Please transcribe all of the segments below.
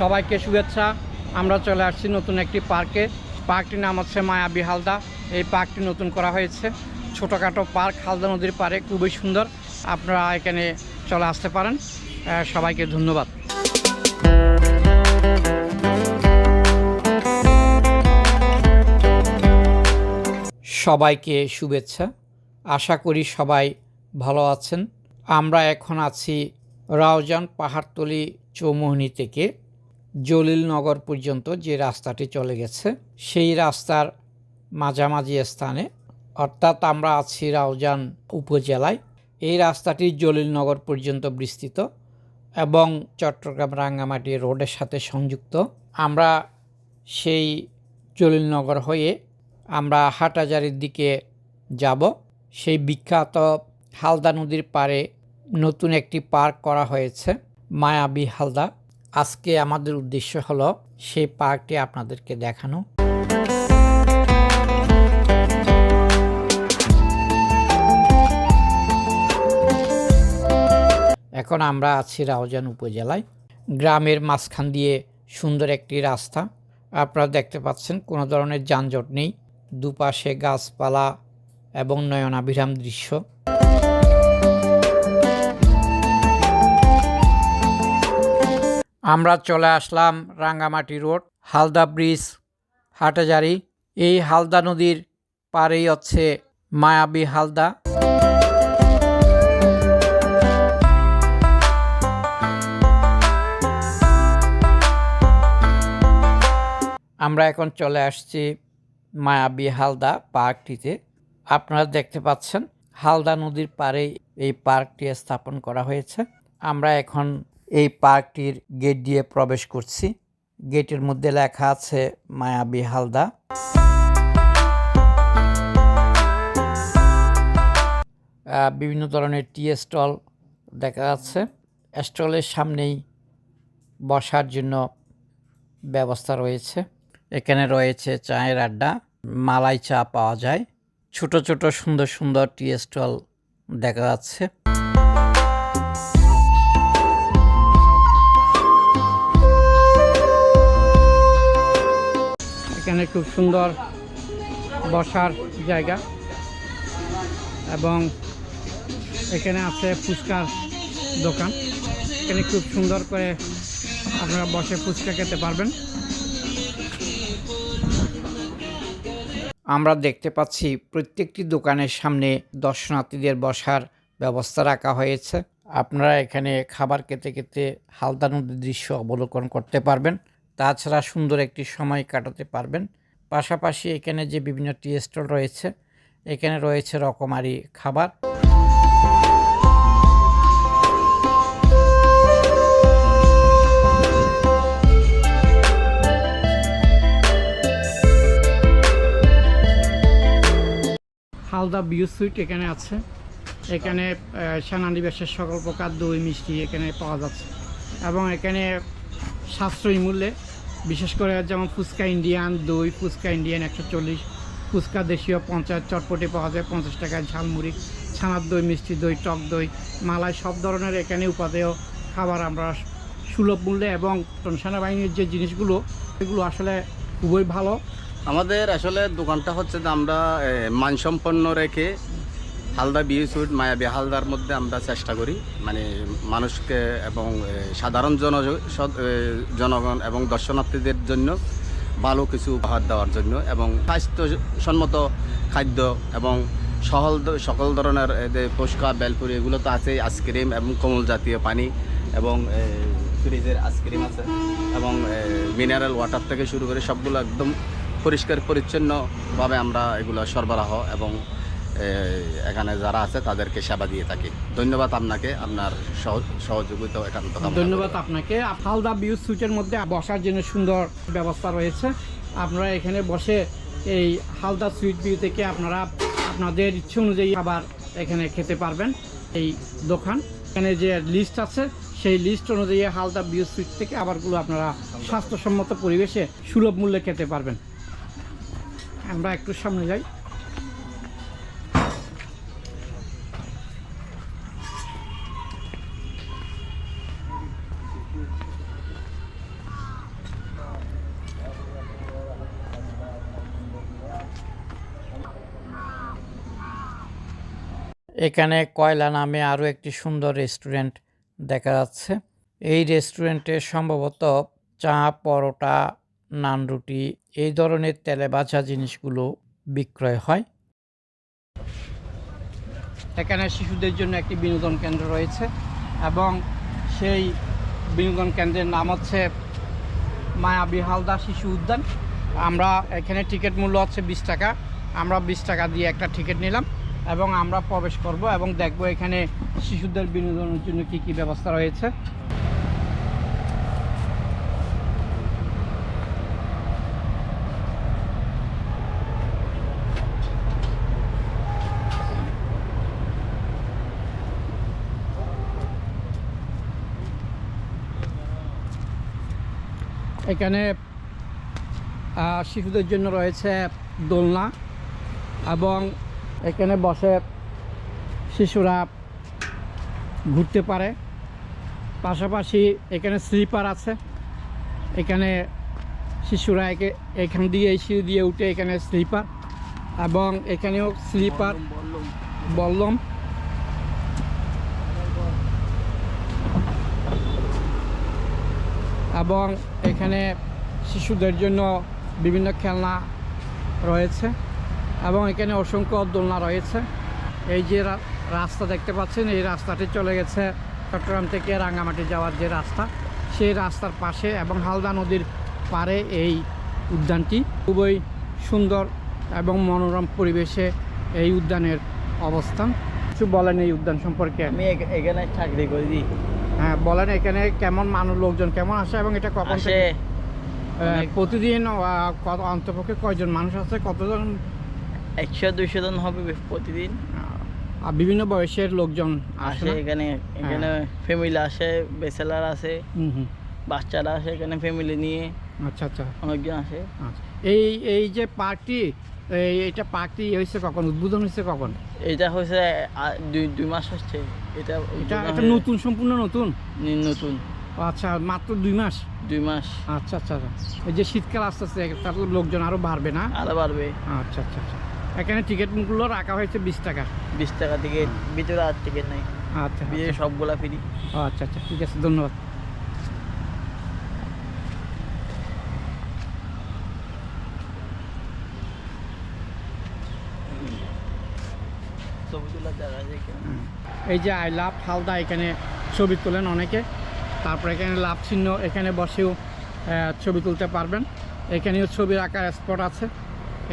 সবাইকে শুভেচ্ছা। আমরা চলে আসছি নতুন একটি পার্কে। পার্কটির নাম হচ্ছে মায়াবী হালদা এই পার্কটি নতুন করা হয়েছে। ছোটোখাটো পার্ক, হালদা নদীর পারে খুবই সুন্দর। আপনারা এখানে চলে আসতে পারেন। সবাইকে ধন্যবাদ। সবাইকে শুভেচ্ছা। আশা করি সবাই ভালো আছেন। আমরা এখন আছি রাউজান পাহাড়তলি চৌমোহনী থেকে। জলিলনগর পর্যন্ত যে রাস্তাটি চলে গেছে, সেই রাস্তার মাঝামাঝি স্থানে, অর্থাৎ আমরা আছি রাউজান উপজেলায়, এই রাস্তাটি জলিলনগর পর্যন্ত বিস্তৃত এবং চট্টগ্রাম রাঙ্গামাটি রোডের সাথে সংযুক্ত। আমরা সেই জলিলনগর হয়ে আমরা হাটাজারির দিকে যাব। সেই বিখ্যাত হালদা নদীর পাড়ে নতুন একটি পার্ক করা হয়েছে, মায়াবী হালদা। আজকে আমাদের উদ্দেশ্য হলো সেই পার্কটি আপনাদেরকে দেখানো। এখন আমরা আছি রাউজান উপজেলায়। গ্রামের মাঝখান দিয়ে সুন্দর একটি রাস্তা। আপনারা দেখতে পাচ্ছেন, কোনো ধরনের যানজট নেই। দুপাশে গাছপালা এবং নয়নাভিরাম দৃশ্য। আমরা চলে আসলাম রাঙ্গামাটি রোড, হালদা ব্রিজ হাটাজারি এই হালদা নদীর পারেই হচ্ছে মায়াবী হালদা। আমরা এখন চলে আসছি মায়াবী হালদা পার্কটিতে। আপনারা দেখতে পাচ্ছেন, হালদা নদীর পারে এই পার্কটি স্থাপন করা হয়েছে। আমরা এখন এই পার্কটির গেট দিয়ে প্রবেশ করছি। গেটের মধ্যে লেখা আছে মায়াবী হালদা। বিভিন্ন ধরনের টি স্টল দেখা যাচ্ছে। স্টলের সামনেই বসার জন্য ব্যবস্থা রয়েছে। এখানে রয়েছে চায়ের আড্ডা, মালাই চা পাওয়া যায়। ছোট ছোট সুন্দর সুন্দর টি স্টল দেখা যাচ্ছে। এখানে খুব সুন্দর বসার জায়গা এবং এখানে আছে ফুচকার দোকান। এখানে খুব সুন্দর করে আপনারা বসে ফুচকা খেতে পারবেন। আমরা দেখতে পাচ্ছি প্রত্যেকটি দোকানের সামনে দর্শনার্থীদের বসার ব্যবস্থা রাখা হয়েছে। আপনারা এখানে খাবার খেতে খেতে হালদা নদীর দৃশ্য অবলোকন করতে পারবেন। তাছাড়া সুন্দর একটি সময় কাটাতে পারবেন। পাশাপাশি এখানে যে বিভিন্ন টি স্টল রয়েছে, এখানে রয়েছে রকমারি খাবার। হালদা বিউ সুইট এখানে আছে। এখানে সেনানিবাসের সকল প্রকার দই, মিষ্টি এখানে পাওয়া যাচ্ছে। এবং এখানে সাশ্রয়ী মূল্যে বিশেষ করে যেমন ফুচকা ইন্ডিয়ান, দই, ফুচকা ইন্ডিয়ান একশো চল্লিশ, ফুচকা দেশীয় পঞ্চায়েত চটপটি পাওয়া যায় পঞ্চাশ টাকায়, ঝালমুড়ি, ছানার দই, মিষ্টি দই, টক দই, মালাই সব ধরনের এখানে উপাদেয় খাবার আমরা সুলভ মূল্যে এবং সেনাবাহিনীর যে জিনিসগুলো, এগুলো আসলে খুবই ভালো। আমাদের আসলে দোকানটা হচ্ছে যে আমরা মানসম্পন্ন রেখে হালদা বিয়ে সুইট মায়াবী হালদার মধ্যে আমরা চেষ্টা করি। মানে মানুষকে এবং সাধারণ জন জনগণ এবং দর্শনার্থীদের জন্য ভালো কিছু উপহার দেওয়ার জন্য এবং স্বাস্থ্যসম্মত খাদ্য এবং সহল, সকল ধরনের ফুচকা, বেলপুরি, এগুলো তো আছেই, আইসক্রিম এবং কোমল জাতীয় পানি এবং ফ্রিজের আইসক্রিম আছে এবং মিনারেল ওয়াটার থেকে শুরু করে সবগুলো একদম পরিষ্কার, পরিচ্ছন্নভাবে আমরা এগুলো সরবরাহ এবং এখানে যারা আছে, তাদেরকে সেবা দিয়ে থাকি। ধন্যবাদ আপনাকে, আপনার সহ- সহযোগিতা একান্ত ধন্যবাদ আপনাকে। হালদা বিউ সুইটের মধ্যে বসার জন্য সুন্দর ব্যবস্থা রয়েছে। আপনারা এখানে বসে এই হালদা সুইট ভিউ থেকে আপনারা আপনাদের ইচ্ছে অনুযায়ী খাবার এখানে খেতে পারবেন এই দোকান। এখানে যে লিস্ট আছে, সেই লিস্ট অনুযায়ী হালদা বিউ সুইট থেকে আবারগুলো আপনারা স্বাস্থ্যসম্মত পরিবেশে সুলভ মূল্যে খেতে পারবেন। আমরা একটু সামনে যাই। এখানে কয়লা নামে আরও একটি সুন্দর রেস্টুরেন্ট দেখা যাচ্ছে। এই রেস্টুরেন্টে সম্ভবত চা, পরোটা, নান রুটি এই ধরনের তেলে বাছা জিনিসগুলো বিক্রয় হয়। এখানে শিশুদের জন্য একটি বিনোদন কেন্দ্র রয়েছে এবং সেই বিনোদন কেন্দ্রের নাম হচ্ছে মায়াবী হালদা শিশু উদ্যান। আমরা এখানে টিকিট মূল্য হচ্ছে বিশ টাকা। আমরা বিশ টাকা দিয়ে একটা টিকিট নিলাম। এবং আমরা প্রবেশ করব এবং দেখব এখানে শিশুদের বিনোদনের জন্য কি কি ব্যবস্থা রয়েছে। এখানে শিশুদের জন্য রয়েছে দোলনা এবং এখানে বসে শিশুরা ঘুরতে পারে। পাশাপাশি এখানে স্লিপার আছে। এখানে শিশুরা একে, এখান দিয়ে এই সিঁড়ি দিয়ে উঠে এখানে স্লিপার এবং এখানেও স্লিপার বললম। এবং এখানে শিশুদের জন্য বিভিন্ন খেলনা রয়েছে। এবং এখানে অসংখ্য দোলনা রয়েছে। এই যে রাস্তা দেখতে পাচ্ছেন এই রাস্তাটি চলে গেছে চট্টগ্রাম থেকে রাঙ্গামাটি যাওয়ার যে রাস্তা। সেই রাস্তার পাশে এবং হালদা নদীর পারে এই উদ্যানটি। খুবই সুন্দর এবং মনোরম পরিবেশে এই উদ্যানের অবস্থান। কিছু বলেন এই উদ্যান সম্পর্কে? আমি এখানে চাকরি করি। হ্যাঁ বলেন এখানে কেমন মানুষ লোকজন কেমন আসে এবং এটা কখন আসে। প্রতিদিন অন্তপক্ষে কয়জন মানুষ আছে? কতজন একশো দুইশো জন হবে প্রতিদিন। আর বিভিন্ন বয়সের লোকজন আসে আসে এখানে এখানে ফ্যামিলি আসে হুম হুম। বাচ্চারা আসে এখানে ফ্যামিলি নিয়ে। আচ্ছা আচ্ছা। অনেকজন আসে। আচ্ছা। এই এই যে পার্কটি এটা পার্কটি হয়েছে কখন? উদ্বোধন হয়েছে কখন? এটা হয়েছে দুই দুই মাস হচ্ছে। এটা এটা এটা নতুন সম্পূর্ণ নতুন? নতুন। আচ্ছা মাত্র দুই মাস? দুই মাস। আচ্ছা আচ্ছা আচ্ছা। এই যে শীতকাল আসতে আসতে তার লোকজন আরও বাড়বে না? আরও বাড়বে। আচ্ছা আচ্ছা আচ্ছা। এখানে টিকিটগুলো রাখা হয়েছে বিশ টাকা। বিশ টাকা টিকিট ভিতরে আর টিকিট নাই। আচ্ছা ভিতরে আচ্ছা। সবগুলা ফ্রি আচ্ছা আচ্ছা ঠিক আছে ধন্যবাদ। এই যে আই লাভ হালদা এখানে ছবি তোলেন অনেকে। তারপর এখানে লাভ চিহ্ন এখানে বসেও ছবি তুলতে পারবেন। এখানেও ছবি রাখার স্পট আছে।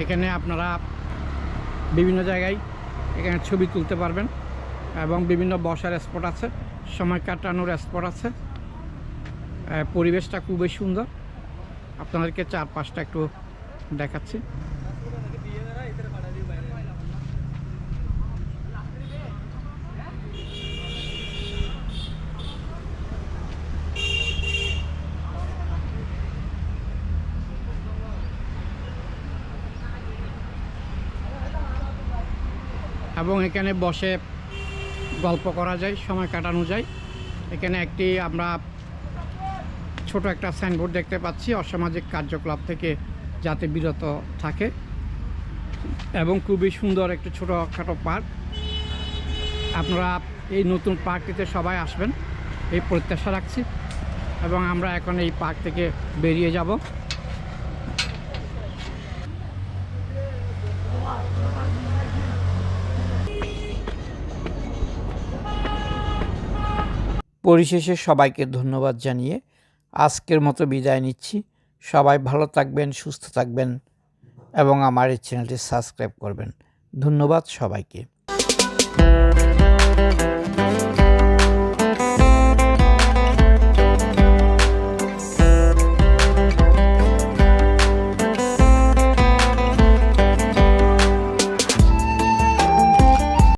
এখানে আপনারা বিভিন্ন জায়গায় এখানে ছবি তুলতে পারবেন এবং বিভিন্ন বসার স্পট আছে, সময় কাটানোর স্পট আছে। পরিবেশটা খুবই সুন্দর। আপনাদেরকে চারপাশটা একটু দেখাচ্ছি। এবং এখানে বসে গল্প করা যায়, সময় কাটানো যায়। এখানে একটি আমরা ছোট একটা সাইনবোর্ড দেখতে পাচ্ছি, অসামাজিক কার্যকলাপ থেকে যাতে বিরত থাকে এবং খুবই সুন্দর একটি ছোটোখাটো পার্ক। আপনারা এই নতুন পার্কটিতে সবাই আসবেন, এই প্রত্যাশা রাখছি এবং আমরা এখন এই পার্ক থেকে বেরিয়ে যাব। পরিশেষে সবাইকে ধন্যবাদ জানিয়ে আজকের মতো বিদায় নিচ্ছি। সবাই ভালো থাকবেন, সুস্থ থাকবেন এবং আমার এই চ্যানেলটি সাবস্ক্রাইব করবেন। ধন্যবাদ সবাইকে।